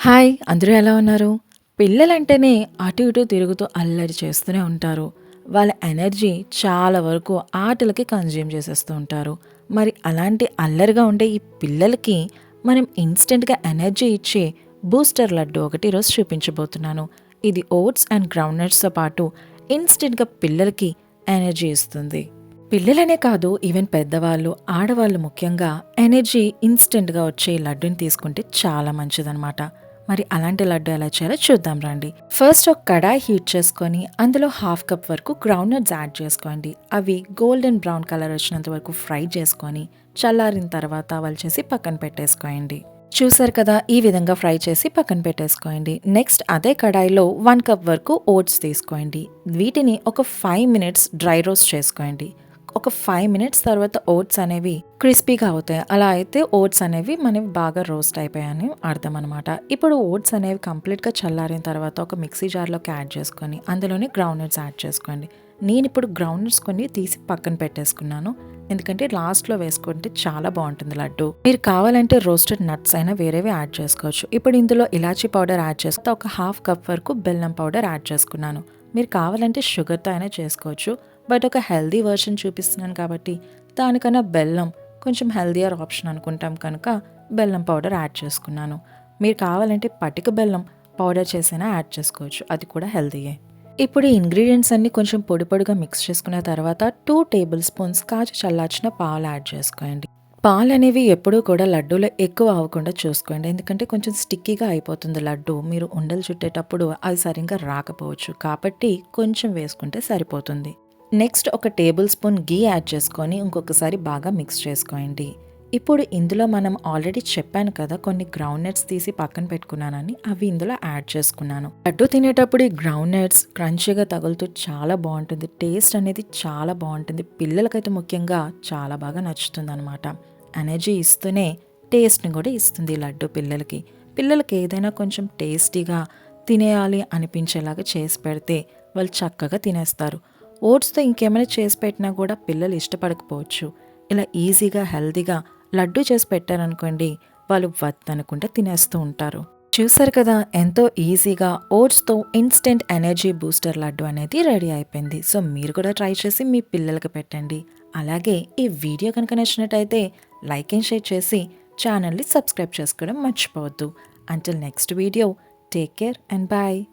Hi అందరూ ఎలా ఉన్నారు? పిల్లలంటేనే అటు ఇటు తిరుగుతూ అల్లరి చేస్తూనే ఉంటారు. వాళ్ళ ఎనర్జీ చాలా వరకు ఆటలకి కన్జ్యూమ్ చేసేస్తూ ఉంటారు. మరి అలాంటి అల్లరిగా ఉండే ఈ పిల్లలకి మనం ఇన్స్టెంట్గా ఎనర్జీ ఇచ్చే బూస్టర్ లడ్డు ఒకటి ఈరోజు చూపించబోతున్నాను. ఇది ఓట్స్ అండ్ గ్రౌండ్నట్స్తో పాటు ఇన్స్టెంట్గా పిల్లలకి ఎనర్జీ ఇస్తుంది. పిల్లలనే కాదు ఈవెన్ పెద్దవాళ్ళు ఆడవాళ్ళు ముఖ్యంగా ఎనర్జీ ఇన్స్టెంట్గా వచ్చే లడ్డుని తీసుకుంటే చాలా మంచిదన్నమాట. మరి అలాంటి లడ్డు ఎలా చేయాలో చూద్దాం రండి. ఫస్ట్ ఒక కడాయి హీట్ చేసుకొని అందులో హాఫ్ కప్ వరకు గ్రౌండ్ నట్స్ యాడ్ చేసుకోండి. అవి గోల్డెన్ బ్రౌన్ కలర్ వచ్చినంత వరకు ఫ్రై చేసుకొని చల్లారిన తర్వాత వాళ్ళు చేసి పక్కన పెట్టేసుకోండి. చూసారు కదా ఈ విధంగా ఫ్రై చేసి పక్కన పెట్టేసుకోండి. నెక్స్ట్ అదే కడాయిలో వన్ కప్ వరకు ఓట్స్ తీసుకోండి. వీటిని ఒక ఫైవ్ మినిట్స్ డ్రై రోస్ట్ చేసుకోండి. ఒక ఫైవ్ మినిట్స్ తర్వాత ఓట్స్ అనేవి క్రిస్పీగా అవుతాయి. అలా అయితే ఓట్స్ అనేవి మనవి బాగా రోస్ట్ అయిపోయాయని అర్థం అనమాట ఇప్పుడు ఓట్స్ అనేవి కంప్లీట్గా చల్లారిన తర్వాత ఒక మిక్సీ జార్లోకి యాడ్ చేసుకొని అందులోనే గ్రౌండ్ నట్స్ యాడ్ చేసుకోండి. నేను ఇప్పుడు గ్రౌండ్ నట్స్ కొన్ని తీసి పక్కన పెట్టేసుకున్నాను. ఎందుకంటే లాస్ట్లో వేసుకుంటే చాలా బాగుంటుంది లడ్డు. మీరు కావాలంటే రోస్టెడ్ నట్స్ అయినా వేరేవి యాడ్ చేసుకోవచ్చు. ఇప్పుడు ఇందులో ఇలాచీ పౌడర్ యాడ్ చేస్తే ఒక హాఫ్ కప్ వరకు బెల్లం పౌడర్ యాడ్ చేసుకున్నాను. మీరు కావాలంటే షుగర్తో అయినా చేసుకోవచ్చు. బట్ ఒక హెల్దీ వర్షన్ చూపిస్తున్నాను కాబట్టి దానికన్నా బెల్లం కొంచెం హెల్దియర్ ఆప్షన్ అనుకుంటాం కనుక బెల్లం పౌడర్ యాడ్ చేసుకున్నాను. మీరు కావాలంటే పటిక బెల్లం పౌడర్ చేసైనా యాడ్ చేసుకోవచ్చు. అది కూడా హెల్దీయే. ఇప్పుడు ఈ ఇంగ్రీడియంట్స్ అన్ని కొంచెం పొడి పొడిగా మిక్స్ చేసుకున్న తర్వాత టూ టేబుల్ స్పూన్స్ కాచి చల్లార్చిన పాలు యాడ్ చేసుకోండి. పాలు అనేవి ఎప్పుడూ కూడా లడ్డూలో ఎక్కువ అవ్వకుండా చూసుకోండి. ఎందుకంటే కొంచెం స్టిక్కీగా అయిపోతుంది లడ్డు. మీరు ఉండలు చుట్టేటప్పుడు అది సరిగ్గా రాకపోవచ్చు. కాబట్టి కొంచెం వేసుకుంటే సరిపోతుంది. నెక్స్ట్ ఒక టేబుల్ స్పూన్ గీ యాడ్ చేసుకొని ఇంకొకసారి బాగా మిక్స్ చేసుకోండి. ఇప్పుడు ఇందులో మనం ఆల్రెడీ చెప్పాను కదా కొన్ని గ్రౌండ్ నట్స్ తీసి పక్కన పెట్టుకున్నానని అవి ఇందులో యాడ్ చేసుకున్నాను. లడ్డు తినేటప్పుడు ఈ గ్రౌండ్ నట్స్ క్రంచీగా తగులుతూ చాలా బాగుంటుంది. టేస్ట్ అనేది చాలా బాగుంటుంది. పిల్లలకైతే ముఖ్యంగా చాలా బాగా నచ్చుతుంది అనమాట ఎనర్జీ ఇస్తూనే టేస్ట్ని కూడా ఇస్తుంది ఈ లడ్డు పిల్లలకి. పిల్లలకి ఏదైనా కొంచెం టేస్టీగా తినేయాలి అనిపించేలాగా చేసి పెడితే వాళ్ళు చక్కగా తినేస్తారు. ఓట్స్తో ఇంకేమైనా చేసి పెట్టినా కూడా పిల్లలు ఇష్టపడకపోవచ్చు. ఇలా ఈజీగా హెల్దీగా లడ్డు చేసి పెట్టారనుకోండి వాళ్ళు వద్దనుకుంటే తినేస్తూ ఉంటారు. చూసారు కదా ఎంతో ఈజీగా ఓట్స్తో ఇన్స్టెంట్ ఎనర్జీ బూస్టర్ లడ్డు అనేది రెడీ అయిపోయింది. సో మీరు కూడా ట్రై చేసి మీ పిల్లలకి పెట్టండి. అలాగే ఈ వీడియో కనుక నచ్చినట్టయితే లైక్ అండ్ షేర్ చేసి ఛానల్ని సబ్స్క్రైబ్ చేసుకోవడం మర్చిపోవద్దు. Until next video take care and bye